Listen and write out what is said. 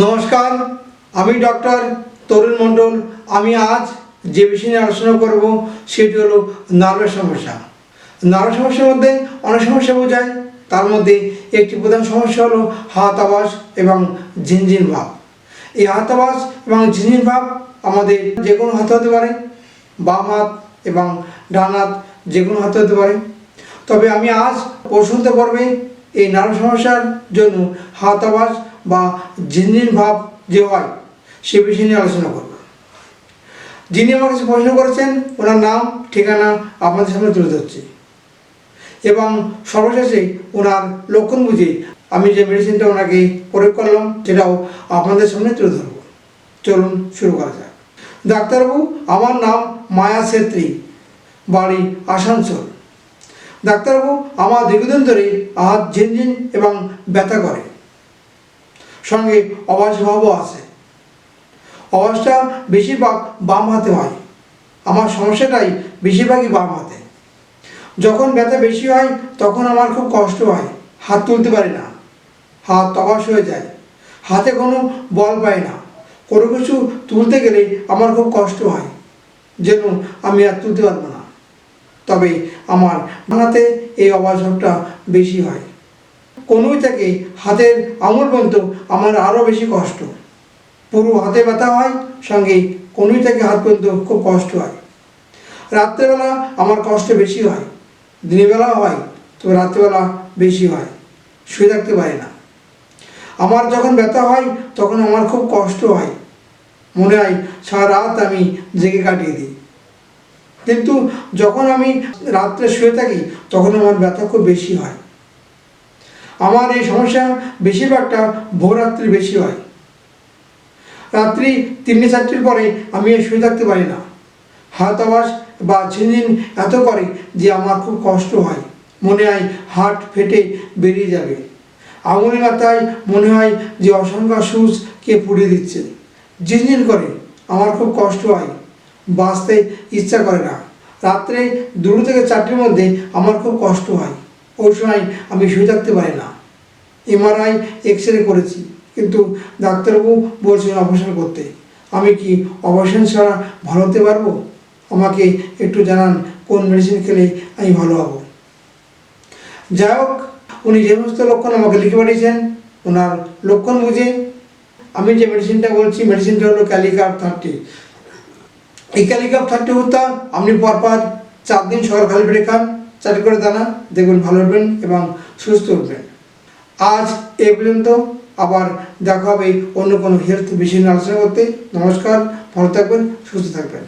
নমস্কার, আমি ডক্টর তরুণ মণ্ডল। আমি আজ যে বিষয় নিয়ে আলোচনা করব সেটি হলো নার্ভের সমস্যা। নার্ভের সমস্যার মধ্যে অনেক সমস্যা বোঝায়। তার মধ্যে একটি প্রধান সমস্যা হলো হাত আবাস এবং ঝিনঝিন ভাব। এই হাত আবাস এবং ঝিনঝিন ভাব আমাদের যে কোনো হাতে হতে পারে, বাম হাত এবং ডান হাত যে কোনো হাতে হতে পারে। তবে আমি আজ প্রশ্নতে পর্বে এই নার্ভ সমস্যার জন্য হাত আবাস বা ঝিনঝিন ভাব যে হয়, সে বিষয় নিয়ে আলোচনা করব। যিনি আমার কাছে প্রশ্ন করেছেন, ওনার নাম, ঠিকানা আপনাদের সামনে তুলে ধরছি। এবং সর্বশেষে ওনার লক্ষণ বুঝে আমি যে মেডিসিনটা ওনাকে প্রয়োগ করলাম, সেটাও আপনাদের সামনে তুলে ধরবো। চলুন শুরু করা যাক। ডাক্তারবাবু, আমার নাম মায়া ছেত্রী, বাড়ি আসানসোল। ডাক্তারবাবু, আমার দীর্ঘদিন ধরে হাত ঝিনঝিন এবং ব্যথা করে। সঙ্গে অবাস ভাবও আছে। অবাসটা বেশিরভাগ বাম হাতে হয়। আমার সমস্যাটাই বেশিরভাগই বাম হাতে। যখন ব্যথা বেশি হয়, তখন আমার খুব কষ্ট হয়। হাত তুলতে পারি না। হাত অবাস হয়ে যায়। হাতে কোনো বল পাই না। কোনো কিছু তুলতে গেলে আমার খুব কষ্ট হয়। যেন আমি আর তুলতে পারব না। তবে আমার হাতে এই অবাসটা বেশি হয়। কনুই থেকে হাতের আঙুল পর্যন্ত আমার আরও বেশি কষ্ট। পুরো হাতে ব্যথা হয়, সঙ্গে কনুই থেকে হাত পর্যন্ত খুব কষ্ট হয়। রাত্রেবেলা আমার কষ্ট বেশি হয় দিনের বেলা হয়, তবে রাত্রেবেলা বেশি হয়, শুয়ে থাকতে পারি না। আমার যখন ব্যথা হয়, তখন আমার খুব কষ্ট হয়। মনে হয় সারা রাত আমি জেগে কাটিয়ে দিই। কিন্তু যখন আমি রাত্রে শুয়ে থাকি, তখন আমার ব্যথা খুব বেশি হয়। আমার এই সমস্যা বেশিরভাগটা ভোররাত্রি বেশি হয়। রাত্রি তিনটে চারটের পরে আমি শুয়ে থাকতে পারি না। হাত আবাস বা ঝিনঝিন এত করে যে আমার খুব কষ্ট হয়। মনে হয় হাট ফেটে বেরিয়ে যাবে। আঙুলি মাথায় মনে হয় যে অসংখ্য সুচ কে পুড়িয়ে দিচ্ছে। ঝিনঝিন করে আমার খুব কষ্ট হয়। বাঁচতে ইচ্ছা করে না। রাত্রে দুটো থেকে চারটের মধ্যে আমার খুব কষ্ট হয়। ওই সময় আমি শুয়ে থাকতে পারি না। এমআরআই এক্স রে করেছি, কিন্তু ডাক্তারবাবু বলছেন অপারেশন করতে। আমি কি অপারেশন ছাড়া ভালো হতে পারব? আমাকে একটু জানান, কোন মেডিসিন খেলে আমি ভালো হব? যাই হোক, উনি যে সমস্ত লক্ষণ আমাকে লিখে পাঠিয়েছেন, ওনার লক্ষণ বুঝে। আমি যে মেডিসিনটা বলছি মেডিসিনটা হলো ক্যালিকাপ থার্টি এই ক্যালিকাপ থার্টি হত্যা আপনি পরপর চার দিন সকাল খালি পেটে খান। চারটি করে দানা দেখবেন ভালো উঠবেন এবং সুস্থ উঠবেন। আজ এ পর্যন্ত। আবার দেখা হবে অন্য কোনো হেলথ বিষয় নিয়ে আলোচনা করতে। নমস্কার, ভালো থাকবেন, সুস্থ থাকবেন।